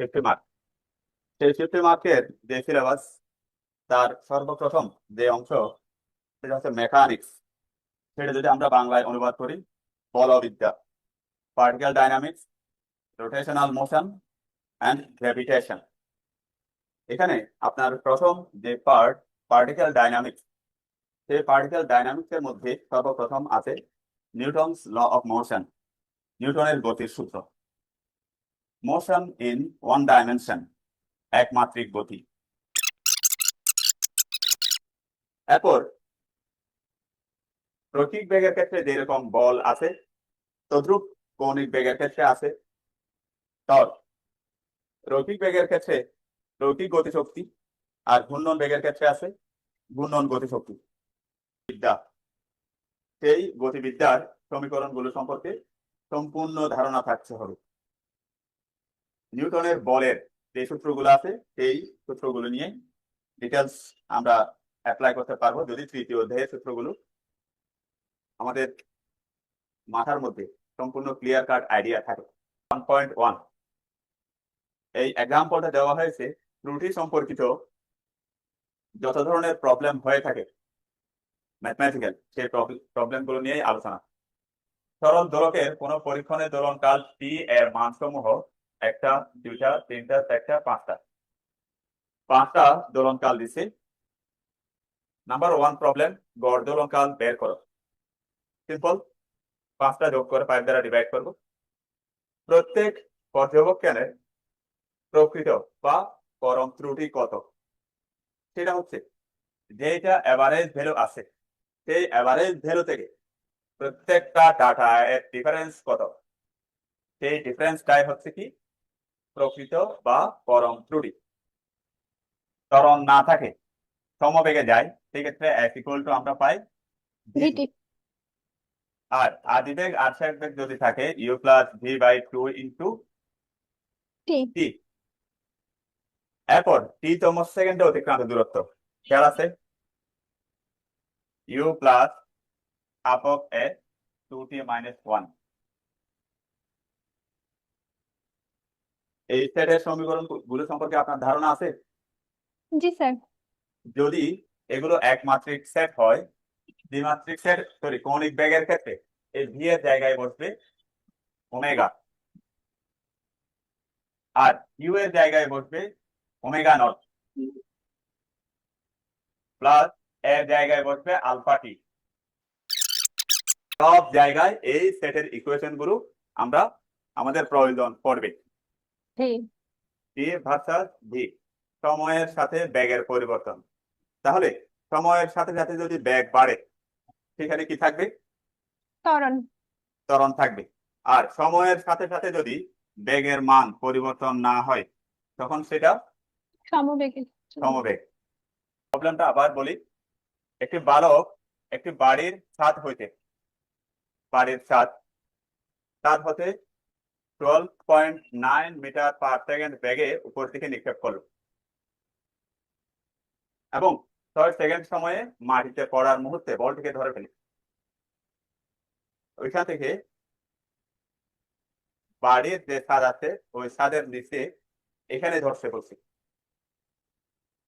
Fifty mark সেই fifty মার্কের যে সিলেবাস, তার সর্বপ্রথম যে অংশ, সেটা হচ্ছে মেকানিক্স। সেটা যদি আমরা বাংলায় অনুবাদ করি, বলবিদ্যা। Particle dynamics, rotational motion, and gravitation. এখানে আপনার প্রথম যে পার্ট, পার্টিকেল ডাইনামিক্স, সেই পার্টিকেল ডাইনামিক্স এর মধ্যে সর্বপ্রথম আছে নিউটনস ল অফ মোশন, নিউটনের গতির সূত্র। মোশন ইন ওয়ান ডাইমেনশন একমাত্রিক গতি। এরপর, রৈখিক বেগের ক্ষেত্রে যেরকম বল আছে, তদ্রুপ কৌণিক বেগের ক্ষেত্রে আছে। টর্ক বেগের ক্ষেত্রে রৈখিক গতিশক্তি আর ঘূর্ণন বেগের ক্ষেত্রে আছে ঘূর্ণন গতিশক্তি। বিদ্যা, সেই গতিবিদ্যার সমীকরণগুলো সম্পর্কে সম্পূর্ণ ধারণা থাকতে হবে। নিউটনের বলের যে সূত্রগুলো আছে, সেই সূত্রগুলো নিয়ে ডিটেলস আমরা অ্যাপ্লাই করতে পারব যদি তৃতীয় অধ্যায়ের সূত্রগুলো আমাদের মাথার মধ্যে সম্পূর্ণ ক্লিয়ার কাট আইডিয়া থাকে। ওয়ান পয়েন্ট ওয়ান এই এক্সাম্পলটা দেওয়া হয়েছে ত্রুটি সম্পর্কিত যত ধরনের প্রবলেম হয়ে থাকে ম্যাথমেটিক্যাল সেই প্রবলেমগুলো নিয়েই আলোচনা। সরল দোলকের কোন পরীক্ষণের দোলনকাল টি এর মানসমূহ একটা, দুইটা, তিনটা, চারটা, পাঁচটা। পাঁচটা দোলনকাল দিছে। নাম্বার ওয়ান প্রবলেম গড় দোলনকাল বের করো। সিম্পল পাঁচটা যোগ করে ফাইভ দ্বারা ডিভাইড করব। প্রত্যেক পর্যবেক্ষণের প্রকৃত বা পরম ত্রুটি কত? সেটা হচ্ছে যেটা অ্যাভারেজ ভ্যালু আছে, সেই অ্যাভারেজ ভ্যালু থেকে প্রত্যেকটা ডাটা এর ডিফারেন্স কত? সেই ডিফারেন্সটাই হচ্ছে কি? প্রকৃত বা পরম ত্রুটি। ত্বরণ না থাকে সমবেগে যায় সেক্ষেত্রে এফ ইকুয়াল টু আমরা পাই আর আদিবেগ আর বেগ যদি থাকে U plus V by two into T T এরপর টি তম সেকেন্ডে অতিক্রান্ত দূরত্ব। খেয়াল আছে? U plus half of A two T minus one এই সেটের সমীকরণগুলো সম্পর্কে আপনার ধারণা আছে? জি স্যার। যদি এগুলো একমাত্রিক সেট হয় দ্বিমাত্রিক সেট সরি কৌণিক বেগের ক্ষেত্রে এই ভি এর জায়গায় বসবে ওমেগা। আর ইউ এর জায়গায় বসবে ওমেগা নট। প্লাস এর জায়গায় বসবে আলফা টি। সব জায়গায় এই সেটের ইকুয়েশনগুলো আমরা আমাদের প্রয়োজন পড়বে। জি। টি ভার্সাস ভি সময়ের সাথে ব্যাগের পরিবর্তন। তাহলে সময়ের সাথে সাথে যদি ব্যাগ বাড়ে সেখানে কি থাকবে? ত্বরণ। ত্বরণ থাকবে। আর সময়ের সাথে সাথে যদি বেগের মান পরিবর্তন না হয় তখন সেটা? সমবেগে। সমবেগ। প্রবলেমটা আবার বলি একটি বালক একটি বাড়ির ছাদ হইতে বাড়ির ছাদ ছাদ হতে twelve point nine metre per second বেগে উপর দিকে নিক্ষেপ করল। এবং ছয় সেকেন্ড সময়ে মাটিতে পড়ার মুহূর্তে বলটিকে ধরে ফেলি। ওইখান থেকে বাড়ির যে ছাদ আছে ওই ছাদের নিচে এখানে ধরছে বলছি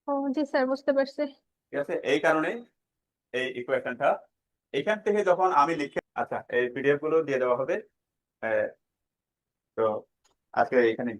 ও জি স্যার বুঝতে পারছি। ঠিক আছে? এই কারণে এই ইকুয়েশনটা এখান থেকে যখন আমি লিখে আচ্ছা এই পিডিএফগুলো দিয়ে দেওয়া হবে। তো আজকে এখানে